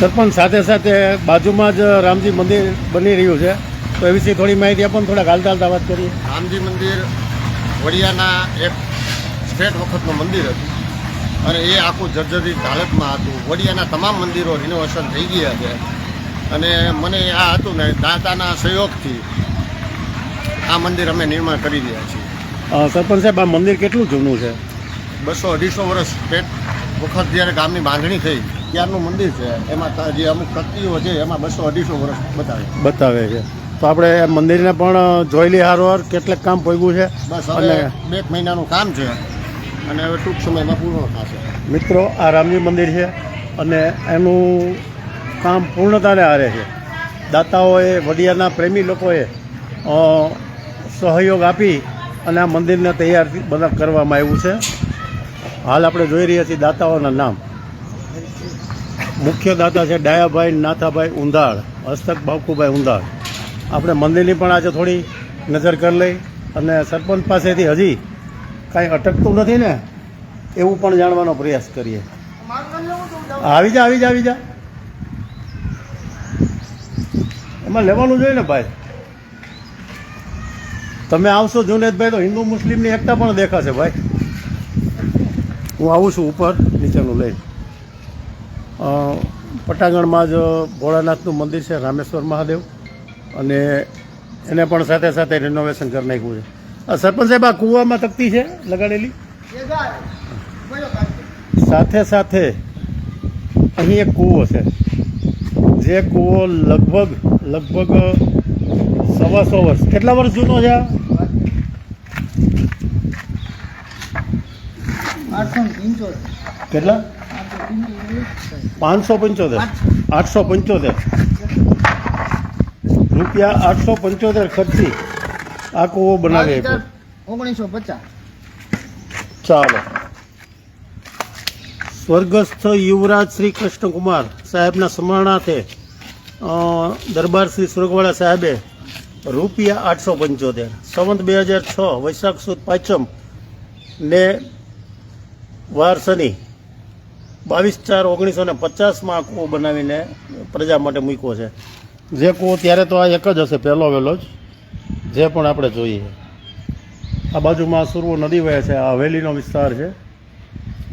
સરપંચ સાથે સાથે બાજુમાં જ રામજી મંદિર બની રહ્યું છે. તો એ વિશે થોડી માહિતી આપો થોડા હાલતા હાલતા વાત કરીએ. રામજી મંદિર વડિયાના એક સ્ટેટ વખતનું મંદિર હતું. અને એ આખું જર્જરિત હાલતમાં હતું. વડિયાના તમામ મંદિરો રિનોવેશન થઈ ગયા છે. અને મને આ હતું ને દાતાના સહયોગથી આ મંદિર અમે નિર્માણ કરી રહ્યા છીએ. સરપંચ સાહેબ આ મંદિર કેટલું જૂનું છે? બસો અઢીસો વર્ષ પેટ વખત જ્યારે ગામની બાંધણી થઈ ત્યારનું મંદિર છે. એમાં જે અમુક શક્તિઓ છે એમાં બસો અઢીસો વર્ષ બતાવે બતાવે છે. તો આપણે મંદિરને પણ જોઈ લઈએ હારોહાર કેટલાક કામ પહોંચ્યું છે. બસ અને બે મહિનાનું કામ છે. અને હવે ટૂંક સમયમાં પૂર્ણ થશે. મિત્રો આ રામજી મંદિર છે અને એનું કામ પૂર્ણતાને આરે છે. દાતાઓએ વડિયાના પ્રેમી લોકોએ સહયોગ આપી અને આ મંદિરને તૈયાર બધા કરવામાં આવ્યું છે. હાલ આપણે જોઈ રહ્યા છીએ દાતાઓના નામ. મુખ્ય દાતા છે ડાયાભાઈ નાથાભાઈ ઉંધાળ, હસ્તક બાપુભાઈ ઉંધાળ. આપણે મંદિરની પણ આજે થોડી નજર કરી લઈ અને સરપંચ પાસેથી હજી કાંઈ અટકતું નથી ને, એવું પણ જાણવાનો પ્રયાસ કરીએ. આવી જા આવી જા આવી જા. એમાં લેવાનું જોઈએ ને ભાઈ? તમે આવશો જુનેદભાઈ તો હિન્દુ મુસ્લિમની એકતા પણ દેખાશે ભાઈ. હું આવું છું ઉપર, નીચેનું લઈને. પટાંગણમાં જ ભોળાનાથનું મંદિર છે રામેશ્વર મહાદેવ. અને એને પણ સાથે સાથે રિનોવેશન કરી નાખ્યું છે. આ સરપંચ સાહેબ આ કૂવામાં તકતી છે લગાડેલી? સાથે સાથે અહીં એક કૂવો છે. જે કૂવો લગભગ લગભગ સવાસો વર્ષ. કેટલા વર્ષ જૂનો છે કેટલા? પાંચસો પંચોતેર. આઠસો પંચોતેર. રૂપિયા આઠસો પંચોતેર ખર્ચી આ કૂવો બનાવી ઓગણીસો પચાસ. ચાલો. સ્વર્ગસ્થ યુવરાજ શ્રી કૃષ્ણકુમાર સાહેબના સ્મરણાર્થે અ, દરબાર શ્રી સ્વર્ગવાળા સાહેબે રૂપિયા આઠસો પંચોતેર. સંવંત બે હજાર છ વૈશાખ સુદ પાંચમ ને વાર શનિ બાવીસ ચાર ઓગણીસો ને પચાસમાં કૂવો બનાવીને પ્રજા માટે મૂક્યો છે. જે કૂવો ત્યારે તો આ એક જ હશે, પહેલો વહેલો જ. જે પણ આપણે જોઈએ. આ બાજુમાં સુરવો નદી વહે છે, આ હવેલીનો વિસ્તાર છે,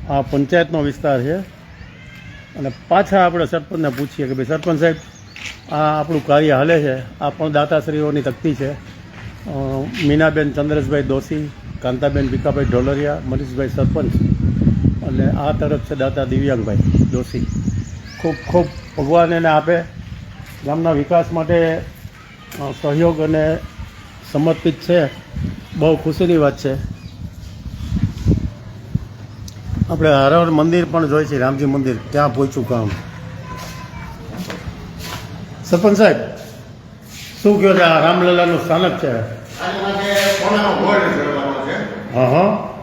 આ પંચાયતનો વિસ્તાર છે. અને પાછા આપણે સરપંચને પૂછીએ કે ભાઈ, સરપંચ સાહેબ, આ આપણું કાર્ય હાલે છે? આ પણ દાતાશ્રીઓની તકતી છે. મીનાબેન ચંદ્રેશભાઈ દોશી, કાંતાબેન ભીખાભાઈ ઢોલરિયા, મનીષભાઈ સરપંચ. અને આ તરફ છે દાતા દિવ્યાંગભાઈ દોશી. ખૂબ ખૂબ ભગવાન એને આપે. ગામના વિકાસ માટે સહયોગ અને સમર્પિત છે. બહુ ખુશીની વાત છે. આપણે હરહર મંદિર પણ જોઈએ છીએ રામજી મંદિર. ક્યાં પહોંચ્યું કામ? સરપંચ સાહેબ શું કહો છો? આ રામલલાનું સ્થાનક છે. હા હા.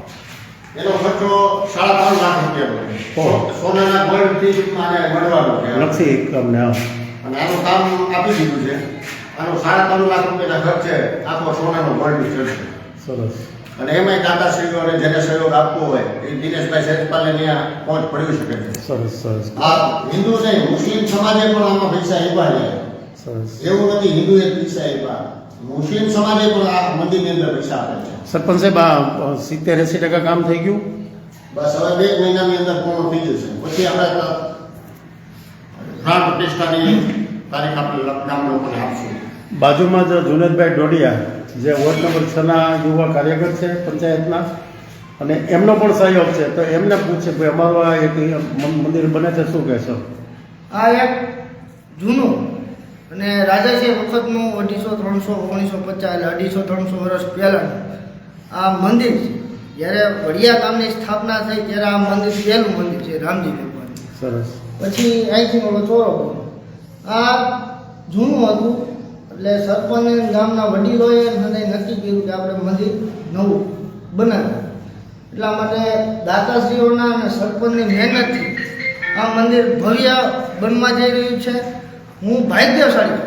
એનો ખર્ચો સાડા ત્રણ લાખ રૂપિયાનો છે. સોનાના ગોલ્ડથી મારે મળવાનું છે. લક્ષી તમને અને આનું કામ આપી દીધું છે. આનો સાડા ત્રણ લાખ રૂપિયાના ખર્ચે આખો સોનાનો ગોલ્ડ ચડશે સરસ. અને એમાંય દાદાશ્રીઓને જેને સહયોગ આપવો હોય એ દિનેશભાઈ સચપાલને ત્યાં પહોંચ પડી શકે છે. સરસ સરસ. આ હિન્દુ નહીં મુસ્લિમ સમાજે પણ આમાં પૈસા આપ્યા છે. સરસ. એવું નથી હિન્દુએ પૈસા આપ્યા. મુસ્લિમ સમાજે પણ આ મંદિરની અંદર પૈસા આપે છે. સરપંચ સાહેબ આ સિત્તેર એંસી ટકા કામ થઈ ગયું? બસ હવે બે મહિનાની અંદર પૂર્ણ થઈ જશે. પછી આપણે પ્રાણ પ્રતિષ્ઠાની તારીખ આપણે ગામ લોકોને આપશું બાજુમાં જ જુનેદભાઈ ડોડિયા જે વોર્ડ નંબર છના યુવા કાર્યકર છે પંચાયતના અને એમનો પણ સહયોગ છે. તો એમને પૂછે કે અમારું આ એક મંદિર બને છે શું કહેશો? આ એક જૂનું અને રાજાશાહી વખતનું અઢીસો ત્રણસો ઓગણીસો પચાસ એટલે અઢીસો ત્રણસો વર્ષ પહેલાંનું. આ મંદિર છે. જ્યારે વડિયા ગામની સ્થાપના થઈ ત્યારે આ મંદિર પહેલું મંદિર છે રામજી ભગવાન સરસ. પછી અહીંથી ઓલો ચોરો આ જૂનું હતું એટલે સરપંચ ગામના વડીલોએ મને નક્કી કર્યું કે આપણે મંદિર નવું બનાવ્યું એટલા માટે દાતાશ્રીઓના અને સરપંચની મહેનતથી આ મંદિર ભવ્ય બનવા જઈ રહ્યું છે. હું ભાગ્યશાળી.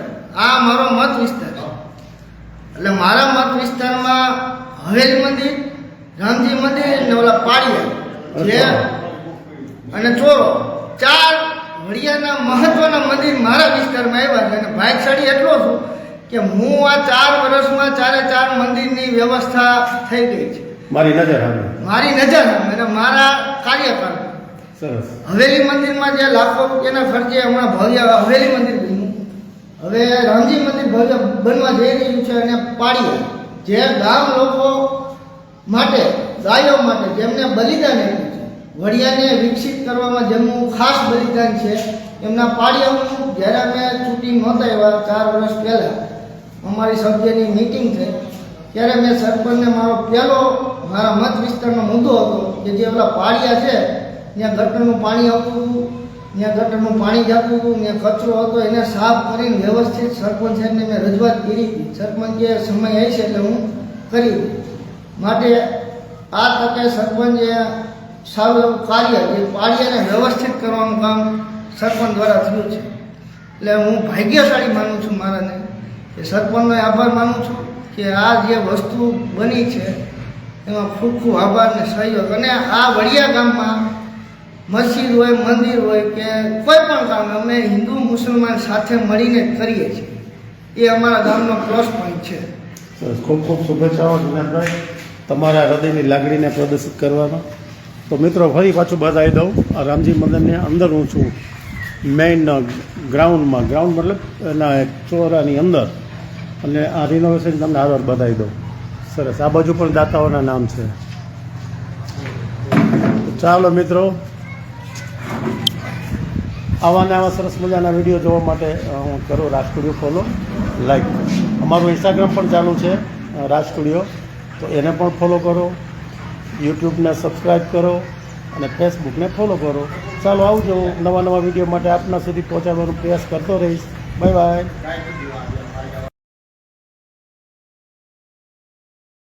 આ મારો મત વિસ્તાર છે. એટલે મારા મત વિસ્તારમાં હવેલી મંદિર રામજી મંદિર અને ઓલા પાળિયા જે અને ચોરો ચાર વડિયાના મહત્વના મંદિર મારા વિસ્તારમાં આવ્યા છે. અને ભાગશાળી એટલો છું કે હું આ ચાર વર્ષમાં ચારે ચાર મંદિરની વ્યવસ્થા થઈ ગઈ છે. મારી નજર મારી નજર અને મારા કાર્યકાળમાં સરસ. હવેલી મંદિરમાં જે લાખો રૂપિયાના ખર્ચે હમણાં ભવ્ય હવેલી મંદિર બન્યું. હવે રામજી મંદિર ભવ્ય બનવા જઈ રહ્યું છે અને પાળિયા જે ગામ લોકો માટે, ગાયો માટે જેમને બલિદાન આપ્યું છે, વડિયાને વિકસિત કરવામાં જેમનું ખાસ બલિદાન છે, એમના પાળિયાઓનું જ્યારે અમે ચૂંટી નહોતા એવા ચાર વર્ષ પહેલાં, અમારી સભ્યની મિટિંગ થઈ, ત્યારે મેં સરપંચને મારો પહેલો, મારા મત વિસ્તારનો મુદ્દો હતો કે જે ઓલા પાળિયા છે ત્યાં ગટરનું પાણી આવતું ત્યાં ગટરનું પાણી જતું હતું, ત્યાં કચરો હતો, એને સાફ કરીને વ્યવસ્થિત સરપંચ સાહેબને મેં રજૂઆત કરી. હતી સરપંચ સમય આવશે એટલે હું કરી માટે આ તકે સરપંચે સારું એવું કાર્ય, જે પાળિયાને વ્યવસ્થિત કરવાનું કામ સરપંચ દ્વારા થયું છે. એટલે હું ભાગ્યશાળી માનું છું મારાને એ સરપંચનો આભાર માનું છું કે આ જે વસ્તુ બની છે, એમાં ખૂબ ખૂબ આભાર અને સહયોગ. અને આ વડિયા ગામમાં મસ્જિદ હોય, મંદિર હોય કે કોઈ પણ કામ અમે હિન્દુ, મુસલમાન સાથે મળીને કરીએ છીએ. એ અમારા ગામનો પ્લસ પોઈન્ટ છે. ખૂબ ખૂબ શુભેચ્છાઓ જુનાદભાઈ તમારા હૃદયની લાગણીને પ્રદર્શિત કરવાનો તો મિત્રો, ફરી પાછું બતાવી દઉં. આ રામજી મંદિરની અંદર હું છું મેઇન ગ્રાઉન્ડમાં ગ્રાઉન્ડ મતલબ એના ચોરાની અંદર. અને આ રિનોવેશન તમને આગળ બતાવી દઉં. સરસ, આ બાજુ પણ દાતાઓના નામ છે. ચાલો મિત્રો આવા ને આવા સરસ મજાના વીડિયો જોવા માટે હું કરો રાજ સ્ટુડિયો ફોલો લાઈક અમારું ઇન્સ્ટાગ્રામ પણ ચાલુ છે રાજ સ્ટુડિયો. તો એને પણ ફોલો કરો. યુટ્યુબને સબસ્ક્રાઈબ કરો અને ફેસબુકને ફોલો કરો. ચાલો આવજો, નવા નવા વીડિયો માટે આપના સુધી પહોંચાડવાનો પ્રયાસ કરતો રહીશ. Bye bye